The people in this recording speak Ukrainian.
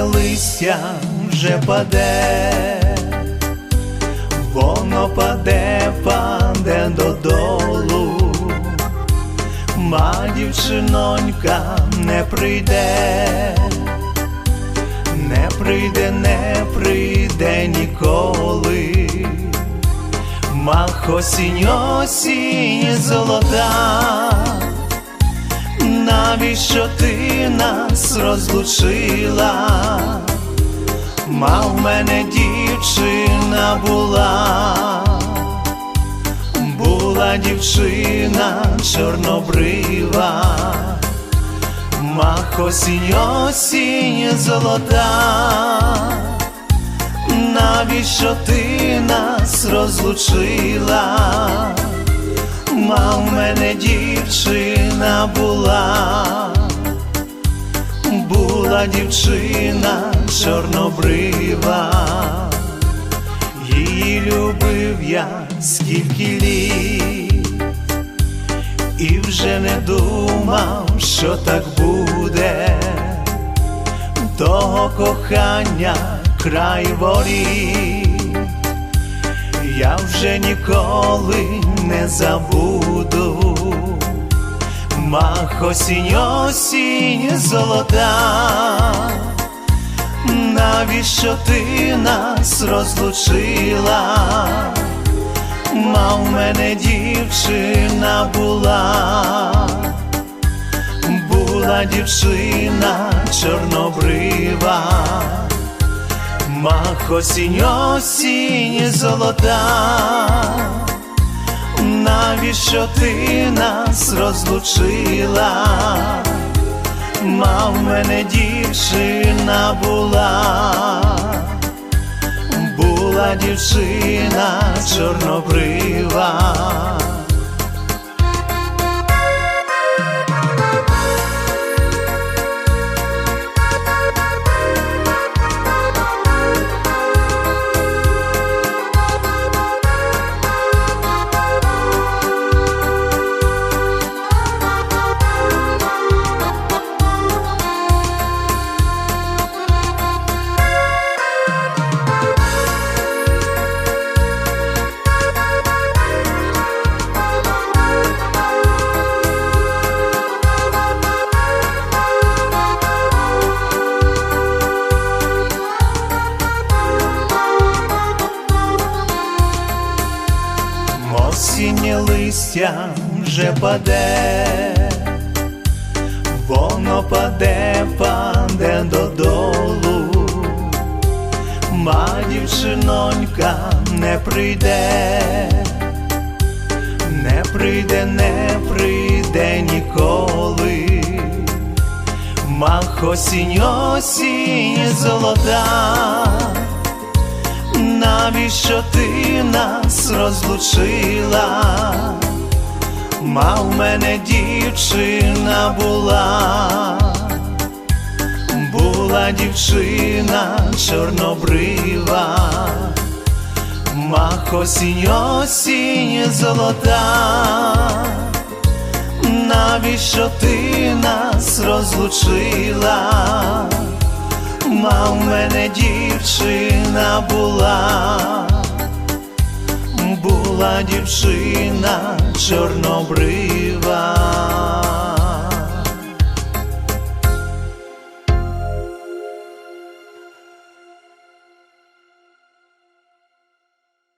листя вже паде, воно паде, паде додолу, ма дівчинонька не прийде, не прийде, не прийде ніколи. Мах осінь, осінь золота, навіщо ти нас розлучила? Ма в мене дівчина була, була дівчина чорнобрива, мах осінь, осінь золота навіщо ти нас розлучила? Ма в мене дівчина була, дівчина чорнобрива, її любив я скільки літ, і вже не думав, що так буде, того кохання край воріт, я вже ніколи не забуду, мах осінь, осінь золота, навіщо ти нас розлучила? Ма в мене дівчина була, була дівчина чорнобрива. Мах осінь, осінь золота, навіщо ти нас розлучила? Ма в мене дівчина була, була дівчина чорнобрива. Листя вже паде, воно паде, паде додолу, ма дівчинонька не прийде, не прийде, не прийде ніколи, мах осінь, осінь золота. Навіщо ти нас розлучила? Ма в мене дівчина була, була дівчина чорнобрива, мах осінь, золота, навіщо ти нас розлучила? Ма в мене дівчина була, була дівчина чорнобрива.